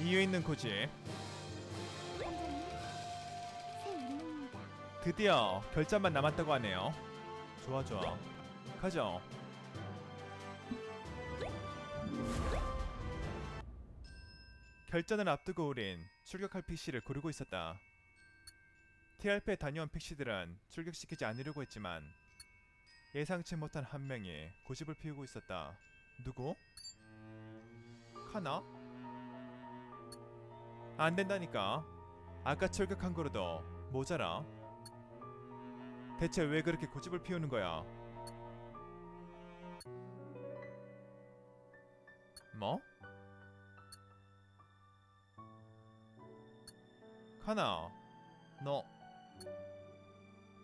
이유 있는 고집. 드디어 결전만 남았다고 하네요. 좋아 좋아. 가죠. 결전을 앞두고 우린 출격할 픽시를 고르고 있었다. TRP에 다녀온 픽시들은 출격시키지 않으려고 했지만 예상치 못한 한 명이 고집을 피우고 있었다. 누구? 카나? 안 된다니까. 아까 출격한 거로도 모자라. 대체 왜 그렇게 고집을 피우는 거야? 뭐? 카나, 너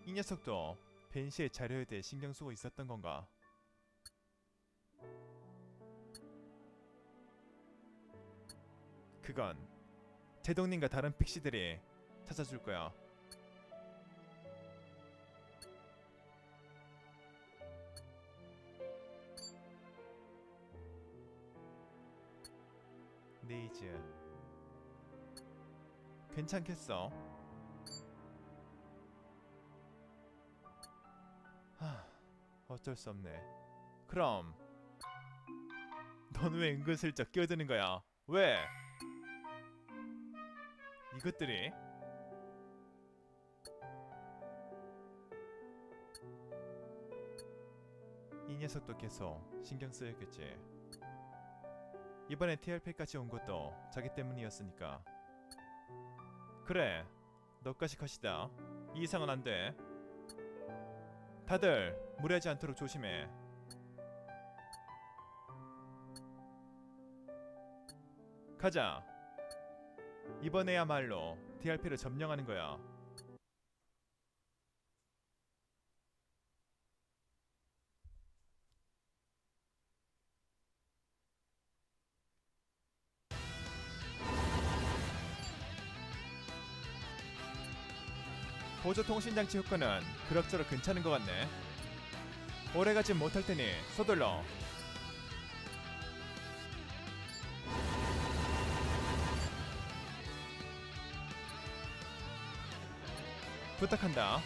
이 녀석도 벤시의 자료에 대해 신경 쓰고 있었던 건가? 그건 제동님과 다른 픽시들이 찾아줄 거야. 네이즈 괜찮겠어? 하 어쩔 수 없네 그럼 넌 왜 은근슬쩍 끼어드는 거야 왜? 이것들이 이 녀석도 계속 신경 쓰였겠지 이번에 TRP까지 온 것도 자기 때문이었으니까. 그래, 너까지 컷이다. 이 이상은 안 돼. 다들 무리하지 않도록 조심해. 가자. 이번에야말로 TRP를 점령하는 거야. 보조 통신장치 효과는 그럭저럭 괜찮은 것 같네. 오래가진 못할 테니 서둘러. 부탁한다.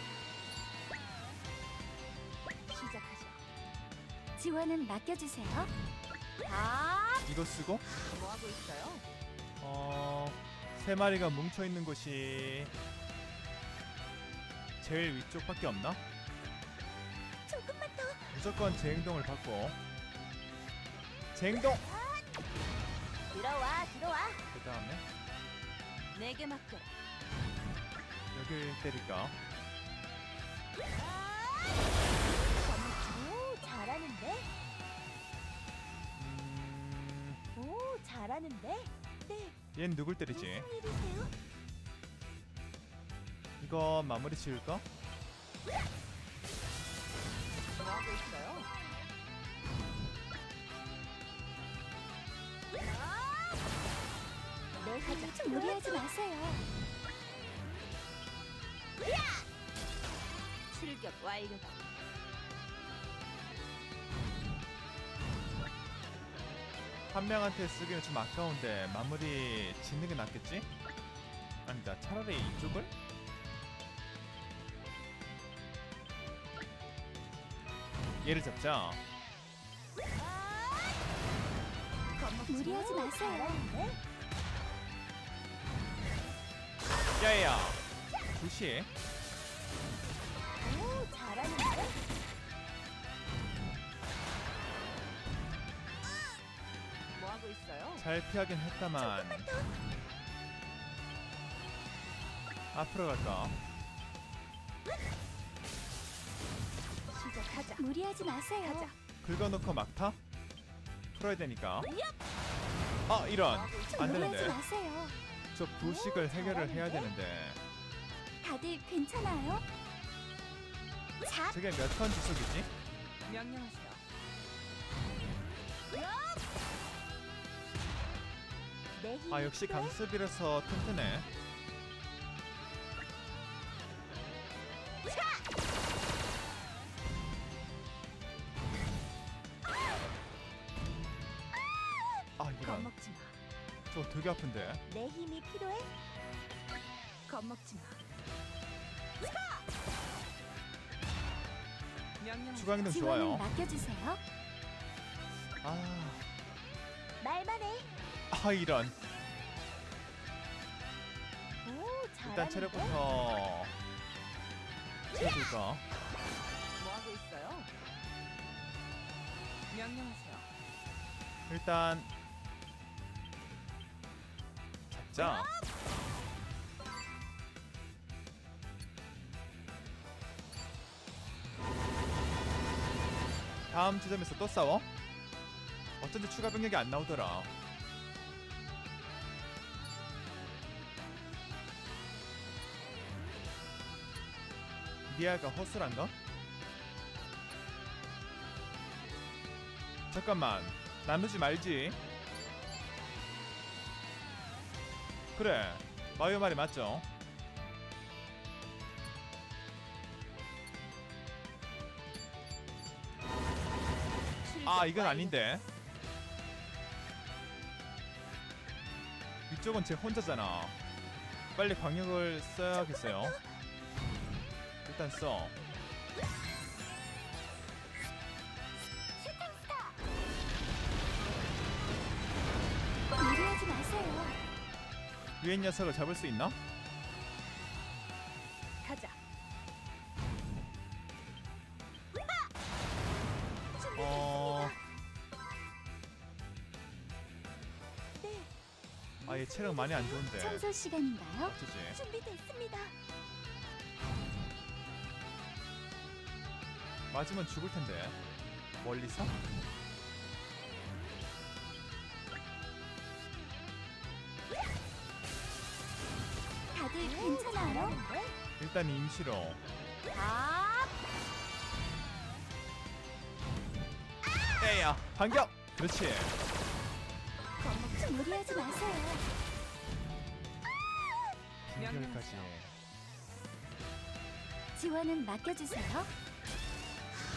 시작하죠. 지원은 맡겨주세요. 아, 이거 쓰고 뭐 하고 있어요? 어... 세 마리가 뭉쳐 있는 곳이 제일 위쪽밖에 없나? 조금만 더. 무조건 재행동을 받고 재행동! 들어와, 들어와. 그 다음에 내게 맡겨라. 여길 때릴까? 오, 잘하는데? 음... 오, 잘하는데? 네, 얜 누굴 때리지? 무슨 일이세요? 이거 마무리 지을까? 뭐 하고 있어요? 네, 하자. 무리하지 마세요. 완료다. 한 명한테 쓰기는 좀 아까운데 마무리 짓는 게 낫겠지? 아니다 차라리 이쪽을? 얘를 잡자 무리하지 마세요. 야야 무시해 있어요? 잘 피하긴 했다만 앞으로 갈까? 시작하자. 무리하지 마세요. 가자. 긁어놓고 막타? 풀어야 되니까 아 이런 안 무리하지 되는데 마세요. 저 부식을 오, 해결을 해야? 되는데 다들 괜찮아요? 자, 저게 몇턴 지속이지? 명령하세요. 아 역시? 강습이라서 튼튼해 아 이런 겁먹지 마. 저거 되게 아픈데. 내 힘이 필요해? 겁먹지 마. 명령. 지원은 좋아요. 맡겨주세요. 아, 말만 해. 아 이런. 오? 일단 체력부터 채워줄까? 뭐 하고 있어요? 명령하세요. 일단 잡자. 다음 지점에서 또 싸워? 어쩐지 추가 병력이 안 나오더라. 니아가 허술한가? 잠깐만 나누지 말지. 그래 마요 말이 맞죠? 아 이건 아닌데. 이쪽은 제 혼자잖아. 빨리 광역을 써야겠어요 일단 써 무리하지 마세요. 위에 녀석을 잡을 수 있나? 가자. 어... 네, 아얘 체력 많이 안 좋은데 청소 시간인가요? 어쩌지 준비됐습니다. 맞으면 죽을 텐데 멀리서? 다들 괜찮아요? 일단 임시로 아, 에야 반격! 그렇지 겁먹지 무리하지 마세요. 빈결까지 지원은 맡겨주세요.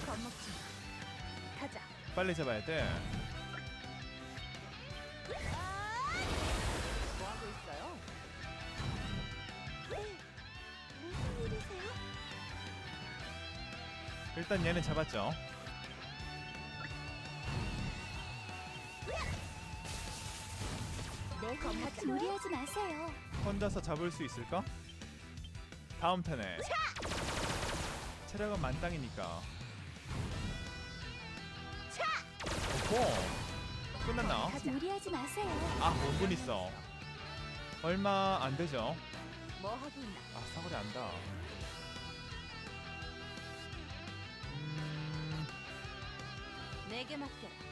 겁먹지 마. 가자. 빨리 잡아야 돼 뭐 하고 있어요? 네. 무슨 일이세요? 일단 얘는 잡았죠 네, 겁먹지 무리하지 마세요. 혼자서 잡을 수 있을까? 다음 턴에 체력은 만땅이니까 오호 끝났나? 무리하지 마세요. 아 5분 있어 얼마 안 되죠 뭐 하고 있나? 아 사거리 안다 음... 내게 맡겨라.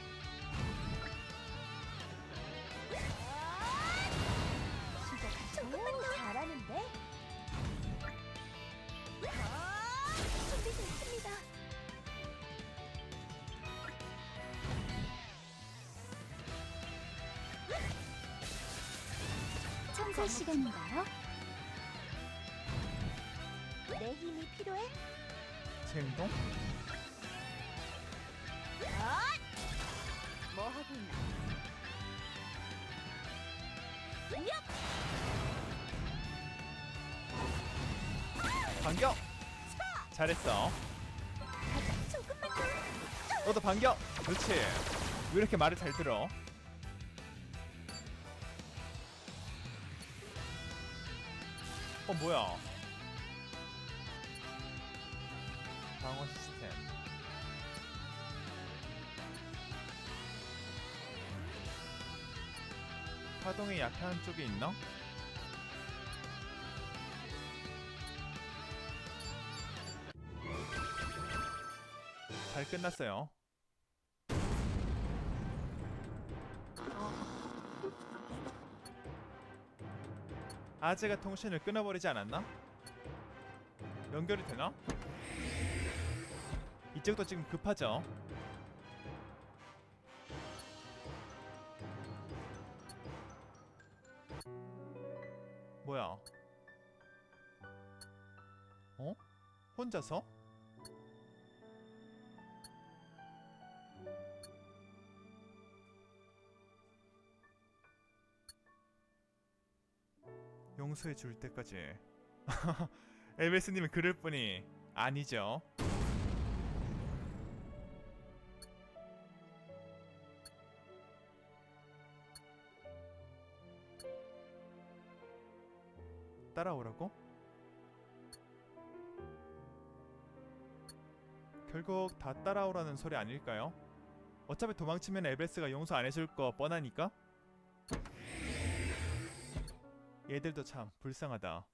청소 시간인가요? 내 힘이 필요해? 제 행동? 뭐 하고 있나? 반격! 잘했어 가자. 조금만 더. 너도 반격! 그렇지 왜 이렇게 말을 잘 들어? 어 뭐야 방어 시스템 파동이 약한 쪽에 있나? 잘 끝났어요. 아재가 통신을 끊어버리지 않았나? 연결이 되나? 이쪽도 지금 급하죠? 뭐야? 어? 혼자서? 용서해 줄 때까지. 에베스님은 그럴 뿐이 아니죠. 따라오라고? 결국 다 따라오라는 소리 아닐까요? 어차피 도망치면 에베스가 용서 안 해줄 거 뻔하니까? 얘들도 참 불쌍하다.